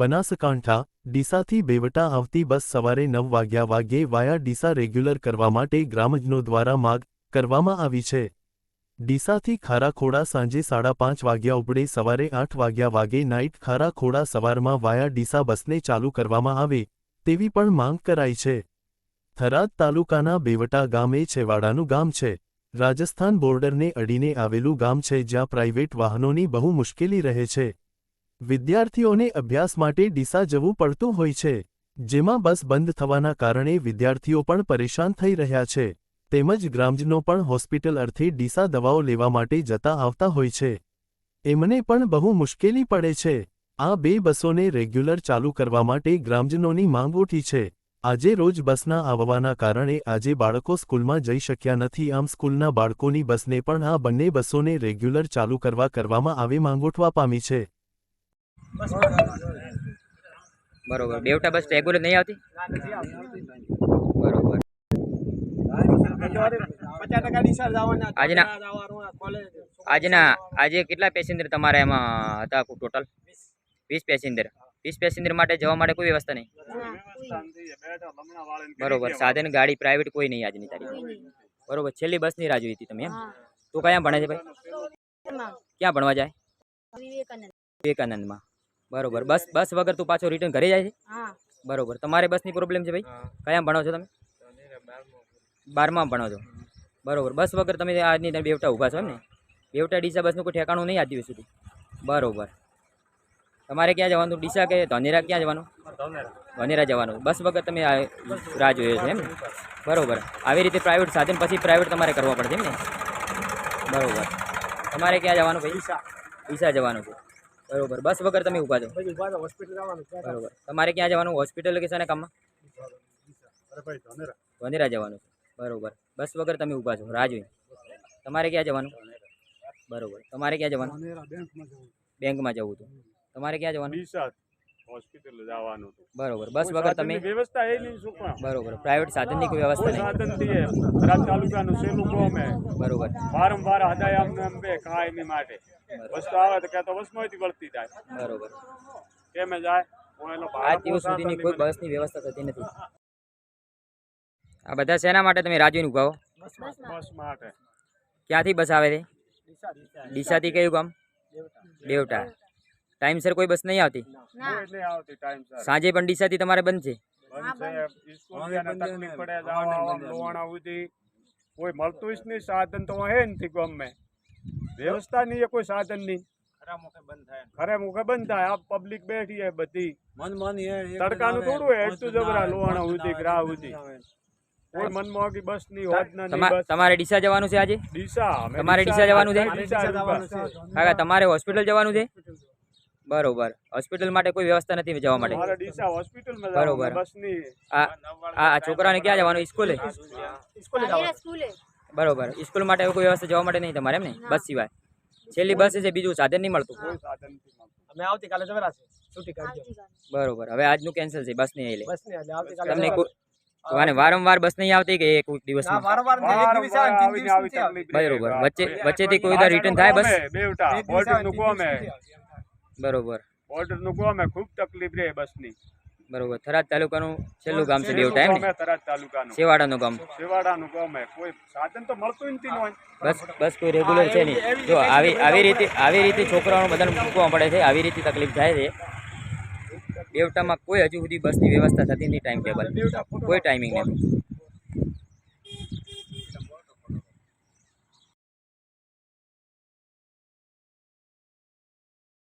બનાસકાંઠા, ડીસાથી બેવટા આવતી બસ સવારે નવ વાગ્યા વાગ્યે વાયા ડીસા રેગ્યુલર કરવા માટે ગ્રામજનો દ્વારા માગ કરવામાં આવી છે. ડીસાથી ખારાખોડા સાંજે સાડા પાંચ વાગ્યા ઉપડે સવારે આઠ વાગ્યા વાગે નાઇટ ખારાખોડા સવારમાં વાયા ડીસા બસને ચાલુ કરવામાં આવે, તેવી પણ માંગ કરાઈ છે. થરાદ તાલુકાના બેવટા ગામ છેવાડાનું ગામ છે. રાજસ્થાન બોર્ડરને અડીને આવેલું ગામ છે જ્યાં પ્રાઇવેટ વાહનોની બહુ મુશ્કેલી રહે છે. વિદ્યાર્થીઓને અભ્યાસ માટે ડીસા જવું પડતું હોય છે, જેમાં બસ બંધ થવાના કારણે વિદ્યાર્થીઓ પણ પરેશાન થઈ રહ્યા છે. તેમજ ગ્રામજનો પણ હોસ્પિટલ અર્થે ડીસા દવાઓ લેવા માટે જતા આવતા હોય છે. એમને પણ બહુ મુશ્કેલી પડે છે. આ બે બસોને રેગ્યુલર ચાલુ કરવા માટે ગ્રામજનોની માંગ ઉઠી છે. આજે રોજ બસના આવવાના કારણે આજે બાળકો સ્કૂલમાં જઈ શક્યા નથી. આમ સ્કૂલના બાળકોની બસને પણ આ બંને બસોને રેગ્યુલર ચાલુ કરવા કરવામાં આવે માંગ ઉઠવા પામી છે. બરોબર. બેવટા બસ રેગ્યુલર નહીં આવતી? બરોબર. આજના આજના આજે કેટલા પેસેન્જર તમારે એમાં હતા ટોટલ વીસ પેસેન્જર. વીસ પેસેન્જર માટે જવા માટે કોઈ વ્યવસ્થા નહીં? બરોબર. સાધન ગાડી પ્રાઇવેટ કોઈ નહીં આજની તારીખ. બરોબર. છેલ્લી બસની રાહ જોઈ હતી તમે એમ? તું કયા ભણે છે ભાઈ? ક્યાં ભણવા જાય? વિવેકાનંદ. વિવેકાનંદમાં. બરોબર. બસ બસ વગર તું પાછો રિટર્ન ઘરે જાય છે? બરોબર. તમારે બસની પ્રોબ્લેમ છે ભાઈ? કયા ભણો છો તમે? બારમાં ભણો છો. બરોબર. બસ વગર તમે આજની તમે બેવટા ઊભા છો એમ ને? બેવટા ડીસા બસનું કોઈ ઠેકાણું નહીં આજ દિવસ સુધી. બરોબર. તમારે ક્યાં જવાનું? ડીસા કે ધનેરા ક્યાં જવાનું? ધનેરા જવાનું. બસ વગર તમે રાહ જોઈએ છે એમ ને? બરોબર. આવી રીતે પ્રાઇવેટ સાધન પછી પ્રાઇવેટ તમારે કરવો પડશે એમ ને? બરોબર. તમારે ક્યાં જવાનું ભાઈ? ડીસા જવાનું છે. બરોબર. બસ વગર તમે ઊભા છો બરોબર. તમારે ક્યાં જવાનું? હોસ્પિટલ કે શાના કામમાં? વંદેરા જવાનું બરોબર. બસ વગર તમે ઊભા છો રાહ જોઈ તમારે ક્યાં જવાનું? બરોબર. તમારે ક્યાં જવાનું? બેંકમાં જવું. હતું તમારે ક્યાં જવાનું? હોસ્પિટલ જવાનું હતું. બરોબર. બસ વગર તમે વ્યવસ્થા એ નહીં શું બરોબર. પ્રાઇવેટ સાધનની કોઈ વ્યવસ્થા નહીં? સાધન દીએ થરાદ તાલુકાનું સેલું કોમ હે બરોબર. વારંવાર હદાય અમને આમ બે કાયમી માટે. બસ તો આવે તો કે તો બસમાંથી વળતી જાય. બરોબર. કેમ જાય? આજ દિવસ સુધીની કોઈ બસની વ્યવસ્થા થતી નથી. આ બધા શેના માટે તમે રાહ જોઈને બસ માટે. ક્યાંથી બસ આવે છે? ડીસાથી કયું ગામ? બેવટા ટાઈમસર કોઈ બસ નહીં આવતી? કોઈ નહીં આવતી ટાઈમ સર સાંજે પણ ડીસાથી તમારે બંધ છે? કોઈ મળતું જ નહીં સાધન તો હે નથી ગમે. વ્યવસ્થા નહીં કોઈ સાધન નહીં ખરે મુખે બંધ થાય. આ પબ્લિક બેઠી હે બધી. તડકાનું થોડું હે એટલું જબરા લોહાણા સુધી ગ્રાહ સુધી. કોઈ મનમોહકી બસની હોત ના તમારે ડીસા જવાનું છે આજે? ડીસા તમારે જવાનું છે? ડીસા જવાનું છે. કાકા તમારે હોસ્પિટલ જવાનું છે? બરોબર. હોસ્પિટલ માટે કોઈ વ્યવસ્થા નથી જવા માટે. મારે ડીસા હોસ્પિટલમાં બરોબર. જવાનું બસની આ આ આ છોકરાને ક્યાં જવાનું? સ્કૂલે? ધોનેરા સ્કૂલે. બરોબર. સ્કૂલ માટે કોઈ વ્યવસ્થા જવા માટે નહીં તમારે એમ ને? બસ સિવાય. છેલ્લી બસ છે બીજું સાધન નહીં મળતું. કોઈ સાધન નથી મળતું. અમે આવતીકાલે જવરા છે. છૂટી કાઢજો. આવતીકાલે. બરોબર. હવે આજનું કેન્સલ છે બસ નહીં એટલે બસ નહીં એટલે આવતીકાલે તમને જવરા. કોઈ અને વારંવાર બસ નહીં આવતી કે એક દિવસ ના, વારંવાર નહીં, એક દિવસ આવે, વારંવાર ત્રણ દિવસ આવીને નથી આવી આવતી. તકલીફ રહે. બરોબર. વચ્ચે વચ્ચેથી કોઈ વાર રિટર્ન થાય બસ? બરોબર. બોર્ડરનું અમે ખૂબ તકલીફ રહે બસની બરોબર. થરાદ તાલુકાનું છેલ્લું ગામ છે બેવટા એમ ને? તરત તાલુકાનું. છેવાડાનું ગામ. સેવાડાનું ગામ હે. કોઈ સાધન તો મળતું નથી હોય બસ બસ કોઈ રેગ્યુલર છે નહીં. જો આવી આવી રીતે આવી રીતે છોકરાઓને બધાને મૂકવા પડે છે આવી રીતે તકલીફ થાય છે. દેવટામાં કોઈ હજુ સુધી બસની વ્યવસ્થા થતી નથી ટાઈમ ટેબલ કોઈ ટાઈમિંગ નથી.